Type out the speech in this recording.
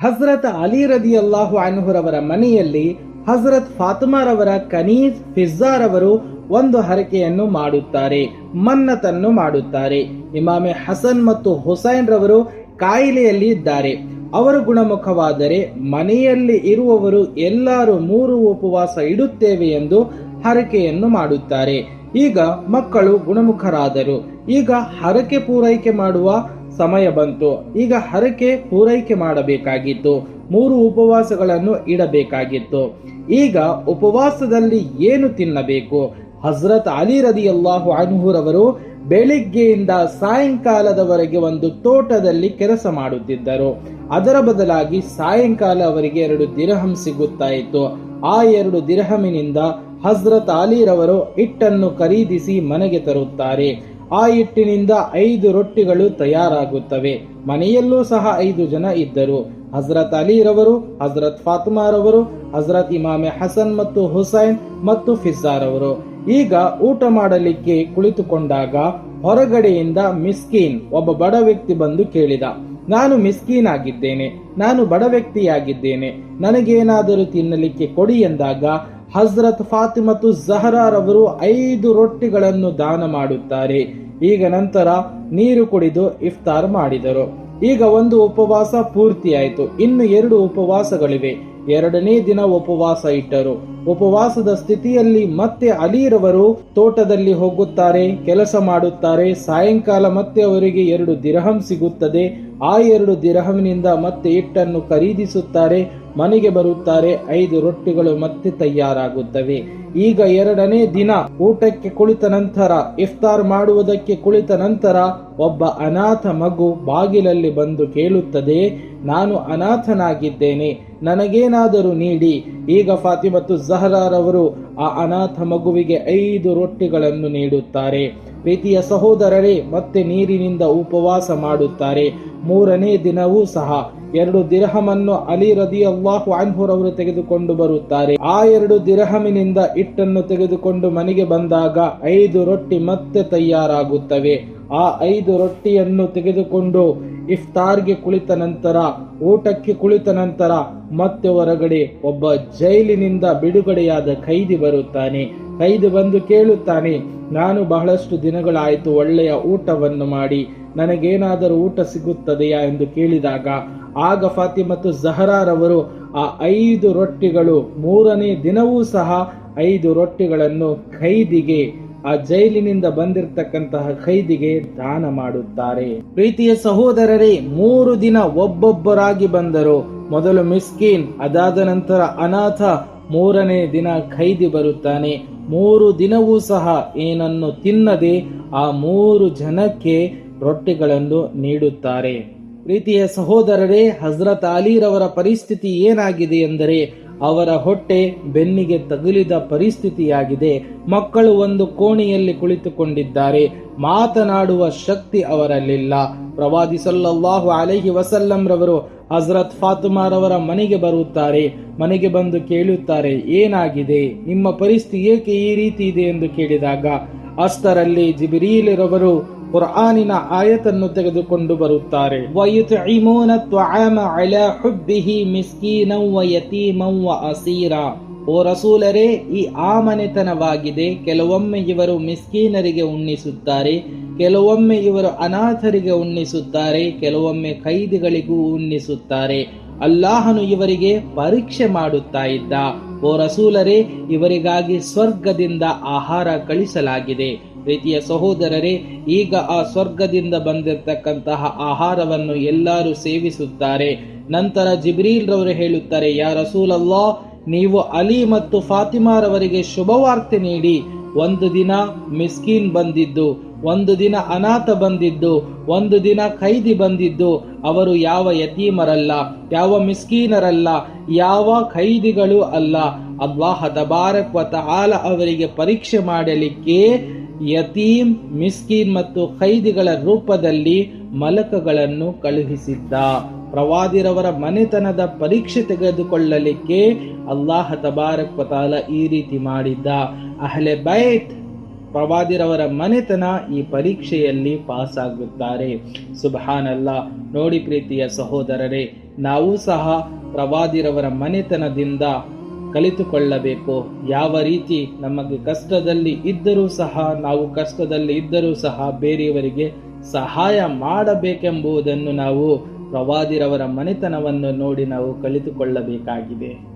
ಹಜರತ್ ಅಲಿ ರದಿ ಅಲ್ಲಾಹು ಅನ್ಹುರವರ ಮನೆಯಲ್ಲಿ ಹಜರತ್ ಫಾತಿಮಾರವರ ಕನೀಸ್ ಫಿಜ್ಜಾರವರು ಒಂದು ಹರಕೆಯನ್ನು ಮಾಡುತ್ತಾರೆ, ಮನ್ನತನ್ನು ಮಾಡುತ್ತಾರೆ. ಇಮಾಮೆ ಹಸನ್ ಮತ್ತು ಹುಸೈನ್ ರವರು ಕಾಯಿಲೆಯಲ್ಲಿ ಇದ್ದಾರೆ. ಅವರು ಗುಣಮುಖವಾದರೆ ಮನೆಯಲ್ಲಿ ಇರುವವರು ಎಲ್ಲರೂ ಮೂರು ಉಪವಾಸ ಇಡುತ್ತೇವೆ ಎಂದು ಹರಕೆಯನ್ನು ಮಾಡುತ್ತಾರೆ. ಈಗ ಮಕ್ಕಳು ಗುಣಮುಖರಾದರು. ಈಗ ಹರಕೆ ಪೂರೈಕೆ ಮಾಡುವ ಸಮಯ ಬಂತು. ಈಗ ಹರಕೆ ಪೂರೈಕೆ ಮಾಡಬೇಕಾಗಿತ್ತು. ಮೂರು ಉಪವಾಸಗಳನ್ನು ಇಡಬೇಕಾಗಿತ್ತು. ಈಗ ಉಪವಾಸದಲ್ಲಿ ಏನು ತಿನ್ನಬೇಕು? ಹಜರತ್ ಅಲಿ ರದಿ ಅಲ್ಲಾಹು ಅನ್ಹುರವರು ಬೆಳಿಗ್ಗೆಯಿಂದ ಸಾಯಂಕಾಲದವರೆಗೆ ಒಂದು ತೋಟದಲ್ಲಿ ಕೆಲಸ ಮಾಡುತ್ತಿದ್ದರು. ಅದರ ಬದಲಾಗಿ ಸಾಯಂಕಾಲ ಅವರಿಗೆ ಎರಡು ದಿರಹಂ ಸಿಗುತ್ತಾ ಇತ್ತು ಆ ಎರಡು ದಿರಹಮಿನಿಂದ ಹಜರತ್ ಅಲಿರವರು ಹಿಟ್ಟನ್ನು ಖರೀದಿಸಿ ಮನೆಗೆ ತರುತ್ತಾರೆ. ಆ ಹಿಟ್ಟಿನಿಂದ ಐದು ರೊಟ್ಟಿಗಳು ತಯಾರಾಗುತ್ತವೆ. ಮನೆಯಲ್ಲೂ ಸಹ ಐದು ಜನ ಇದ್ದರು. ಹಜರತ್ ಅಲಿರವರು, ಹಜರತ್ ಫಾತಿಮಾರವರು, ಹಜರತ್ ಇಮಾಮೆ ಹಸನ್ ಮತ್ತು ಹುಸೈನ್ ಮತ್ತು ಫಿಜ್ಜಾರವರು. ಈಗ ಊಟ ಮಾಡಲಿಕ್ಕೆ ಕುಳಿತುಕೊಂಡಾಗ ಹೊರಗಡೆಯಿಂದ ಮಿಸ್ಕೀನ್ ಒಬ್ಬ ಬಡ ವ್ಯಕ್ತಿ ಬಂದು ಕೇಳಿದ, ನಾನು ಮಿಸ್ಕೀನ್ ಆಗಿದ್ದೇನೆ ನಾನು ಬಡ ವ್ಯಕ್ತಿಯಾಗಿದ್ದೇನೆ, ನನಗೇನಾದರೂ ತಿನ್ನಲಿಕ್ಕೆ ಕೊಡಿ ಎಂದಾಗ ಹಜರತ್ ಫಾತಿಮತ್ತು ಜಹರಾರವರು ಐದು ರೊಟ್ಟಿಗಳನ್ನು ದಾನ ಮಾಡುತ್ತಾರೆ. ಈಗ ನಂತರ ನೀರು ಕುಡಿದು ಇಫ್ತಾರ್ ಮಾಡಿದರು. ಈಗ ಒಂದು ಉಪವಾಸ ಪೂರ್ತಿಯಾಯಿತು. ಇನ್ನು ಎರಡು ಉಪವಾಸಗಳಿವೆ. ಎರಡನೇ ದಿನ ಉಪವಾಸ ಇಟ್ಟರು. ಉಪವಾಸದ ಸ್ಥಿತಿಯಲ್ಲಿ ಮತ್ತೆ ಅಲಿರವರು ತೋಟದಲ್ಲಿ ಹೋಗುತ್ತಾರೆ, ಕೆಲಸ ಮಾಡುತ್ತಾರೆ, ಸಾಯಂಕಾಲ ಮತ್ತೆ ಅವರಿಗೆ ಎರಡು ದಿರಹಂ ಸಿಗುತ್ತದೆ. ಆ ಎರಡು ದಿರಹಂನಿಂದ ಮತ್ತೆ ಹಿಟ್ಟನ್ನು ಖರೀದಿಸುತ್ತಾರೆ, ಮನೆಗೆ ಬರುತ್ತಾರೆ, ಐದು ರೊಟ್ಟಿಗಳು ಮತ್ತೆ ತಯಾರಾಗುತ್ತವೆ. ಈಗ ಎರಡನೇ ದಿನ ಊಟಕ್ಕೆ ಕುಳಿತ ನಂತರ, ಇಫ್ತಾರ್ ಮಾಡುವುದಕ್ಕೆ ಕುಳಿತ ನಂತರ ಒಬ್ಬ ಅನಾಥ ಮಗು ಬಾಗಿಲಲ್ಲಿ ಬಂದು ಕೇಳುತ್ತದೆ, ನಾನು ಅನಾಥನಾಗಿದ್ದೇನೆ ನನಗೇನಾದರೂ ನೀಡಿ, ಈಗ ಫಾತಿಮತ್ತು ಜಹರಾರವರು ಆ ಅನಾಥ ಮಗುವಿಗೆ ಐದು ರೊಟ್ಟಿಗಳನ್ನು ನೀಡುತ್ತಾರೆ. ಪ್ರೀತಿಯ ಸಹೋದರರೇ, ಮತ್ತೆ ನೀರಿನಿಂದ ಉಪವಾಸ ಮಾಡುತ್ತಾರೆ. ಮೂರನೇ ದಿನವೂ ಸಹ ಎರಡು ದಿರಹಮನ್ನು ಅಲಿ ರದಿ ಅಲ್ಲಾಹು ಅನ್ಹುರವರು ತೆಗೆದುಕೊಂಡು ಬರುತ್ತಾರೆ. ಆ ಎರಡು ದಿರಹಮಿನಿಂದ ಹಿಟ್ಟನ್ನು ತೆಗೆದುಕೊಂಡು ಮನೆಗೆ ಬಂದಾಗ ಐದು ರೊಟ್ಟಿ ಮತ್ತೆ ತಯಾರಾಗುತ್ತವೆ. ಆ ಐದು ರೊಟ್ಟಿಯನ್ನು ತೆಗೆದುಕೊಂಡು ಇಫ್ತಾರ್ಗೆ ಕುಳಿತ ನಂತರ, ಊಟಕ್ಕೆ ಕುಳಿತ ನಂತರ ಮತ್ತೆ ಹೊರಗಡೆ ಒಬ್ಬ ಜೈಲಿನಿಂದ ಬಿಡುಗಡೆಯಾದ ಖೈದಿ ಬರುತ್ತಾನೆ. ಖೈದಿ ಬಂದು ಕೇಳುತ್ತಾನೆ, ನಾನು ಬಹಳಷ್ಟು ದಿನಗಳಾಯಿತು ಒಳ್ಳೆಯ ಊಟವನ್ನು ಮಾಡಿ, ನನಗೇನಾದರೂ ಊಟ ಸಿಗುತ್ತದೆಯಾ? ಎಂದು ಕೇಳಿದಾಗ, ಆಗ ಫಾತಿಮತ್ತು ಜಹರಾರವರು ಆ ಐದು ರೊಟ್ಟಿಗಳು ಮೂರನೇ ದಿನವೂ ಸಹ ಐದು ರೊಟ್ಟಿಗಳನ್ನು ಖೈದಿಗೆ ಆ ಜೈಲಿನಿಂದ ಬಂದಿರತಕ್ಕಂತಹ ಖೈದಿಗೆ ದಾನ ಮಾಡುತ್ತಾರೆ. ಪ್ರೀತಿಯ ಸಹೋದರರೇ, ಮೂರು ದಿನ ಒಬ್ಬೊಬ್ಬರಾಗಿ ಬಂದರು. ಮೊದಲು ಮಿಸ್ಕೀನ್, ಅದಾದ ನಂತರ ಅನಾಥ. ಮೂರನೇ ದಿನ ಖೈದಿ ಬರುತ್ತಾನೆ. ಮೂರು ದಿನವೂ ಸಹ ಏನನ್ನು ತಿನ್ನದೆ ಆ ಮೂರು ಜನಕ್ಕೆ ರೊಟ್ಟಿಗಳನ್ನು ನೀಡುತ್ತಾರೆ. ಪ್ರೀತಿಯ ಸಹೋದರರೇ, ಹಜರತ್ ಅಲಿರವರ ಪರಿಸ್ಥಿತಿ ಏನಾಗಿದೆ ಎಂದರೆ ಅವರ ಹೊಟ್ಟೆ ಬೆನ್ನಿಗೆ ತಗುಲಿದ ಪರಿಸ್ಥಿತಿಯಾಗಿದೆ. ಮಕ್ಕಳು ಒಂದು ಕೋಣೆಯಲ್ಲಿ ಕುಳಿತುಕೊಂಡಿದ್ದಾರೆ. ಮಾತನಾಡುವ ಶಕ್ತಿ ಅವರಲ್ಲಿಲ್ಲ. ಪ್ರವಾದಿ ಸಲ್ಲಲ್ಲಾಹು ಅಲೈಹಿ ರವರು ಹಜರತ್ ಫಾತುಮಾರವರ ಮನೆಗೆ ಬರುತ್ತಾರೆ. ಮನೆಗೆ ಬಂದು ಕೇಳುತ್ತಾರೆ, ಏನಾಗಿದೆ? ನಿಮ್ಮ ಪರಿಸ್ಥಿತಿ ಏಕೆ ಈ ರೀತಿ ಇದೆ ಎಂದು ಕೇಳಿದಾಗ ಅಷ್ಟರಲ್ಲಿ ಜಿಬಿರೀಲಿರವರು ಕುರ್ಆನಿನ ಆಯತನ್ನು ತೆಗೆದುಕೊಂಡು ಬರುತ್ತಾರೆ. ಓ ರಸೂಲರೇ ಈ ಆಮನೆತನವಾಗಿದೆ ಕೆಲವೊಮ್ಮೆ ಇವರು ಮಿಸ್ಕೀನರಿಗೆ ಉಣ್ಣಿಸುತ್ತಾರೆ. ಕೆಲವೊಮ್ಮೆ ಇವರು ಅನಾಥರಿಗೆ ಉಣ್ಣಿಸುತ್ತಾರೆ. ಕೆಲವೊಮ್ಮೆ ಕೈದಿಗಳಿಗೂ ಉಣ್ಣಿಸುತ್ತಾರೆ. ಅಲ್ಲಾಹನು ಇವರಿಗೆ ಪರೀಕ್ಷೆ ಮಾಡುತ್ತಾ ಇದ್ದ. ಓ ರಸೂಲರೇ, ಇವರಿಗಾಗಿ ಸ್ವರ್ಗದಿಂದ ಆಹಾರ ಕಳಿಸಲಾಗಿದೆ. ಪ್ರೀತಿಯ ಸಹೋದರರೇ, ಈಗ ಆ ಸ್ವರ್ಗದಿಂದ ಬಂದಿರತಕ್ಕಂತಹ ಆಹಾರವನ್ನು ಎಲ್ಲರೂ ಸೇವಿಸುತ್ತಾರೆ. ನಂತರ ಜಿಬ್ರೀಲ್ ರವರು ಹೇಳುತ್ತಾರೆ, ಯಾ ರಸೂಲಲ್ಲಾ ನೀವು ಅಲಿ ಮತ್ತು ಫಾತಿಮಾರವರಿಗೆ ಶುಭವಾರ್ತೆ ನೀಡಿ. ಒಂದು ದಿನ ಮಿಸ್ಕೀನ್ ಬಂದಿದ್ದು, ಒಂದು ದಿನ ಅನಾಥ ಬಂದಿದ್ದು, ಒಂದು ದಿನ ಖೈದಿ ಬಂದಿದ್ದು, ಅವರು ಯಾವ ಯತೀಮರಲ್ಲ, ಯಾವ ಮಿಸ್ಕೀನರಲ್ಲ, ಯಾವ ಖೈದಿಗಳು ಅಲ್ಲ. ಅಲ್ಲಾಹ ತಬಾರಕ್ ಆಲ ಅವರಿಗೆ ಪರೀಕ್ಷೆ ಮಾಡಲಿಕ್ಕೆ ಯತೀಮ್, ಮಿಸ್ಕೀನ್ ಮತ್ತು ಖೈದಿಗಳ ರೂಪದಲ್ಲಿ ಮಲಕಗಳನ್ನು ಕಳುಹಿಸಿದ್ದ. ಪ್ರವಾದಿರವರ ಮನೆತನದ ಪರೀಕ್ಷೆ ತೆಗೆದುಕೊಳ್ಳಲಿಕ್ಕೆ ಅಲ್ಲಾಹ ತಬಾರಕ್ ಪತಾಲ ಈ ರೀತಿ ಮಾಡಿದ್ದ. ಅಹ್ಲೆ ಬೈತ್, ಪ್ರವಾದಿರವರ ಮನೆತನ ಈ ಪರೀಕ್ಷೆಯಲ್ಲಿ ಪಾಸ್ ಆಗುತ್ತಾರೆ ಸುಬಹಾನಲ್ಲ, ನೋಡಿ ಪ್ರೀತಿಯ ಸಹೋದರರೇ, ನಾವು ಸಹ ಪ್ರವಾದಿರವರ ಮನೆತನದಿಂದ ಕಲಿತುಕೊಳ್ಳಬೇಕು. ಯಾವ ರೀತಿ ನಮಗೆ ಕಷ್ಟದಲ್ಲಿ ಇದ್ದರೂ ಸಹ, ನಾವು ಕಷ್ಟದಲ್ಲಿ ಇದ್ದರೂ ಸಹ ಬೇರೆಯವರಿಗೆ ಸಹಾಯ ಮಾಡಬೇಕೆಂಬುದನ್ನು ನಾವು ಪ್ರವಾದಿರವರ ಮನೆತನವನ್ನು ನೋಡಿ ನಾವು ಕಲಿತುಕೊಳ್ಳಬೇಕಾಗಿದೆ.